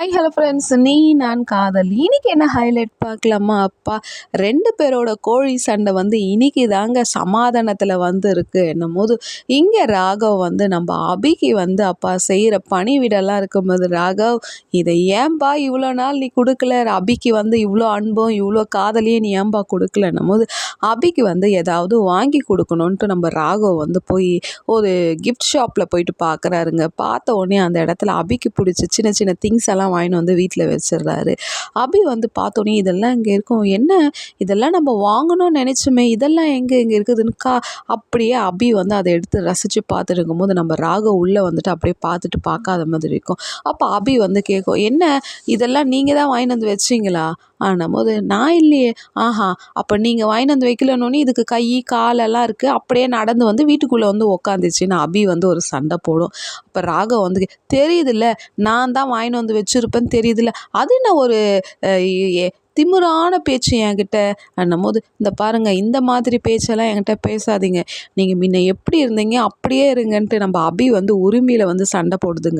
High hello friends நீ நான் காதல். இன்னைக்கு என்ன ஹைலைட் பார்க்கலாமா? அப்பா ரெண்டு பேரோட கோழி சண்டை வந்து இன்னைக்கு தாங்க சமாதானத்தில் வந்து இருக்குது என்னும் போது இங்கே ராகவ் வந்து நம்ம அபிக்கு வந்து அப்பா செய்கிற பணிவிடெல்லாம் இருக்கும்போது ராகவ் இதை ஏன்பா இவ்வளோ நாள் நீ கொடுக்கல? அபிக்கு வந்து இவ்வளோ அன்பும் இவ்வளோ காதலியும் நீ ஏன்பா கொடுக்கலன்னும் போது அபிக்கு வந்து ஏதாவது வாங்கி கொடுக்கணுன்ட்டு நம்ம ராகவ் வந்து போய் ஒரு கிஃப்ட் ஷாப்பில் போயிட்டு பார்க்குறாருங்க பார்த்த உடனே அந்த இடத்துல அபிக்கு பிடிச்ச சின்ன சின்ன திங்ஸ் எல்லாம் வாங்கிட்டு வந்து வீட்டில் வச்சிடுறாரு அபி வந்து பார்த்தோன்னே இதெல்லாம் இங்கே இருக்கும். என்ன? இதெல்லாம் நம்ம வாங்கணும்னு நினச்சோமே இதெல்லாம் எங்கே இங்கே இருக்குதுன்னு கா அப்படியே அபி வந்து அதை எடுத்து ரசித்து பார்த்துட்டு இருக்கும்போது நம்ம ராக உள்ளே வந்துட்டு அப்படியே பார்த்துட்டு பார்க்காத மாதிரி இருக்கும். அப்போ அபி வந்து கேட்கும் என்ன? இதெல்லாம் நீங்கள் தான் வாங்கிட்டு வந்து வச்சிங்களா? ஆனபோது நான் இல்லையே. ஆஹா அப்போ நீங்கள் வாங்கின்னு வந்து வைக்கலன்னொன்னே இதுக்கு கை காலெல்லாம் இருக்குது அப்படியே நடந்து வந்து வீட்டுக்குள்ளே வந்து உக்காந்துச்சுன்னு அபி வந்து ஒரு சண்டை போடும். அப்போ ராகவ் வந்து தெரியுதுல்ல நான் தான் வாங்கின்னு வந்து வச்சுருப்பேன்னு தெரியுதுல்ல. அது என்ன ஒரு திமுறான பேச்சு என்கிட்ட? அண்ணும் போது இந்த பாருங்கள் இந்த மாதிரி பேச்செல்லாம் என்கிட்ட பேசாதீங்க. நீங்கள் முன்ன எப்படி இருந்தீங்க அப்படியே இருங்கன்ட்டு நம்ம அபி வந்து உரிமையில் வந்து சண்டை போடுதுங்க.